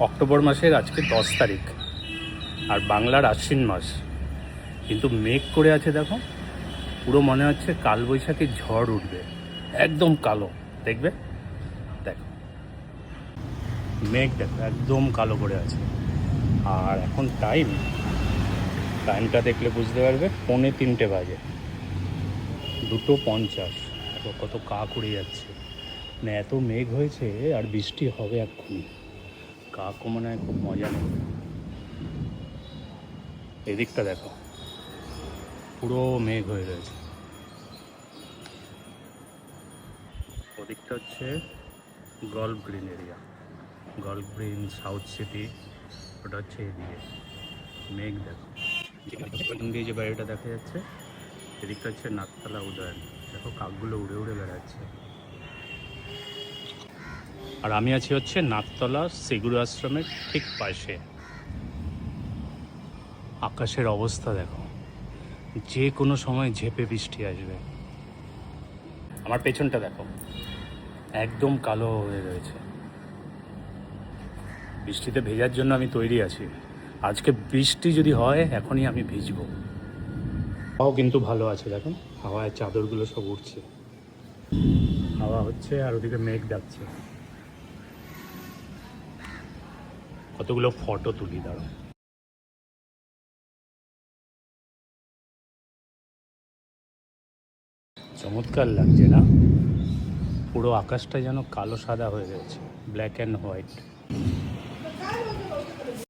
October মাসের আজকে দশ তারিখ। আর বাংলার আশ্বিন মাস। কিন্তু মেঘ করে আছে দেখো, পুরো মনে হচ্ছে কালবৈশাখীর ঝড় উঠবে। একদম কালো, দেখবে? দেখো। মেঘ দেখো, একদম কালো করে আছে। আর এখন টাইম টাইমটা দেখলে বুঝতে পারবে, পৌনে তিনটে বাজে। দুটো পঞ্চাশ। কত কাক উড়ে যাচ্ছে। মানে এত মেঘ হয়েছে, আর বৃষ্টি হবে এক্ষুনি। কাকও মনে হয় খুব মজা নেবে এদিকটা দেখো। পুরো মেঘ হয়ে রয়েছে। ওদিকটা হচ্ছে golf green area golf green south city ওটা হচ্ছে এদিকে। মেঘ দেখো। দিয়ে যে বাড়িটা দেখা যাচ্ছে, এদিকটা হচ্ছে নাকতলা উদয়ন। দেখো, কাকগুলো উড়ে উড়ে বেড়াচ্ছে। আর আমি আছি হচ্ছে নাকতলা সেগুরু আশ্রমের ঠিক পাশে। আকাশের অবস্থা দেখো, যে কোনো সময় ঝেপে বৃষ্টি আসবে। আমার পেছনটা দেখো, একদম কালো হয়ে রয়েছে। বৃষ্টিতে ভেজার জন্য আমি তৈরি আছি। আজকে বৃষ্টি যদি হয়, এখনই আমি ভিজবো। হাওয়াও কিন্তু ভালো আছে দেখুন হাওয়ায় চাদরগুলো সব উঠছে হাওয়া হচ্ছে আর ওদিকে মেঘ ডাকছে। কতগুলো ফটো তুলি দাঁড়ো চমৎকার লাগছে না? পুরো আকাশটা যেন কালো সাদা হয়ে গেছে ব্ল্যাক অ্যান্ড হোয়াইট